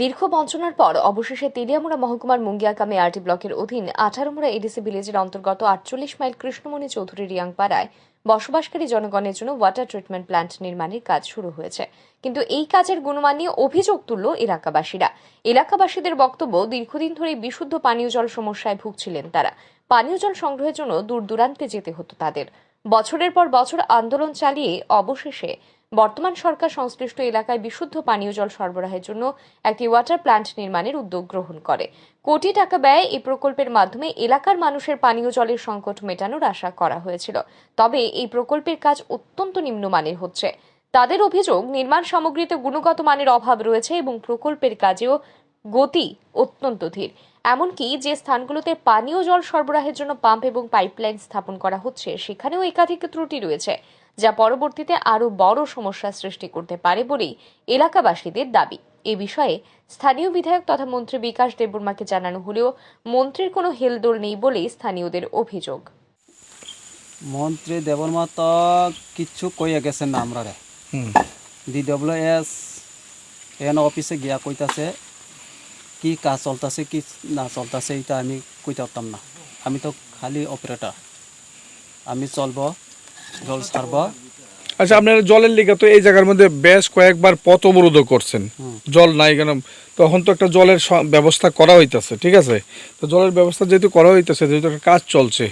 দীর্ঘ বঞ্চনার পর অবশেষে তেলিয়ামুড়া মহকুমার মুঙ্গিয়াকামে আরটি ব্লকের অধীন আঠারোমুড়া এডিসি ভিলেজের অন্তর্গত আটচল্লিশ মাইল কৃষ্ণমণি চৌধুরী রিয়াংপাড়ায় বসবাসকারী জনগণের জন্য ওয়াটার ট্রিটমেন্ট প্ল্যান্ট নির্মাণের কাজ শুরু হয়েছে। কিন্তু এই কাজের গুণমান নিয়ে অভিযোগ তুলল এলাকাবাসীরা। এলাকাবাসীদের বক্তব্য, দীর্ঘদিন ধরে বিশুদ্ধ পানীয় জল সমস্যায় ভুগছিলেন তারা। পানীয় জল সংগ্রহের জন্য দূর দূরান্তে যেতে হতো তাদের। বছরের পর বছর আন্দোলন চালিয়ে অবশেষে বর্তমান সরকার সংশ্লিষ্ট এলাকায় বিশুদ্ধ পানীয় জল সরবরাহের জন্য একটি ওয়াটার প্ল্যান্ট নির্মাণের উদ্যোগ গ্রহণ করে। কোটি টাকা ব্যয়ে এই প্রকল্পের মাধ্যমে এলাকার মানুষের পানীয় জলের সংকট মেটানোর আশা করা হয়েছিল। তবে এই প্রকল্পের কাজ অত্যন্ত নিম্নমানের হচ্ছে। তাদের অভিযোগ, নির্মাণ সামগ্রীতে গুণগত মানের অভাব রয়েছে এবং প্রকল্পের কাজেও গতি অত্যন্ত ধীর। এমনকি যে স্থানগুলোতে পানীয় জল সরবরাহের জন্য পাম্প এবং পাইপলাইন স্থাপন করা হচ্ছে সেখানেও একাধিক ত্রুটি রয়েছে যা পরবর্তীতে আরও বড় সমস্যার সৃষ্টি করতে পারে বলেই এলাকাবাসীদের দাবি। এ বিষয়ে স্থানীয় বিধায়ক তথা মন্ত্রী বিকাশ দেববর্মাকে জানানো হলেও মন্ত্রীর কোনো হেলদোল নেই বলেই স্থানীয়দের অভিযোগ। মন্ত্রী দেবর্মা তো কিচ্ছু কইয়া গেছেন না আমরা ডিডব্লিউ এস এন অফিসে গিয়া কইতাছে কি কাজ চলতেছে কি না চলতেছে এটা আমি কইতে পারতাম না। আমি তো খালি অপারেটর আমি চলব জল ছাড়ব। আচ্ছা আপনারা জলের লিগে তো এই জায়গার মধ্যে বেশ কয়েকবার পথ অবরোধ করছেন। জল নাই কেন? তখন তো একটা জলের ব্যবস্থা করা হইতাছে ঠিক আছে? তো জলের ব্যবস্থা যেহেতু করা হইতেছে যেহেতু একটা কাজ চলছে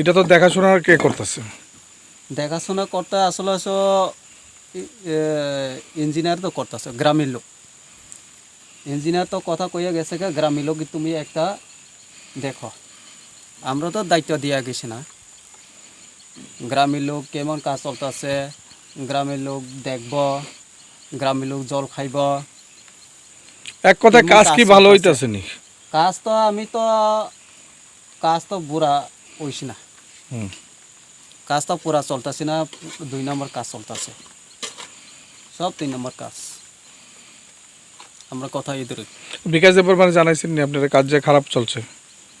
এটা তো দেখাশোনা কে করতেছে? দেখাশোনা করতে আসলে ইঞ্জিনিয়ার তো করতেছে গ্রামের লোক। ইঞ্জিনিয়ার তো কথা কইয়া গেছে কে গ্রামের লোক তুমি একটা দেখো। আমরা তো দায়িত্ব দিয়া গেছি না। গ্রামের লোক কেমন কাজ চলতেছে গ্রামের লোক দেখব গ্রামের লোক জল খাইব। এক কেমন কাজ কি ভালো? হইতাছে নি? কাজ তো আমি তো কাজ তো বুড়া হইছি না। কাজ তো পুরা চলতেছে না দুই নম্বর কাজ চলতেছে। সব তিন নম্বর কাজ। আমরা কথা ইদুরি বিকাশ দেবর মানে জানাইছেন নি আপনার কাজ যে খারাপ চলছে?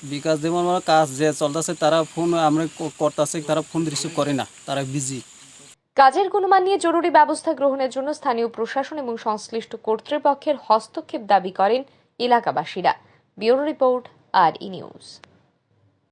বিকাশ দেবর মানে কাজ যে চলতাছে তারা ফোন আমরা করতাছে করতেছে তারা ফোন রিসিভ করে না তারা বিজি কাজের গুণমান নিয়ে জরুরি ব্যবস্থা গ্রহণের জন্য স্থানীয় প্রশাসন এবং সংশ্লিষ্ট কর্তৃপক্ষের হস্তক্ষেপ দাবি করেন এলাকাবাসীরা। Bureau report R E news.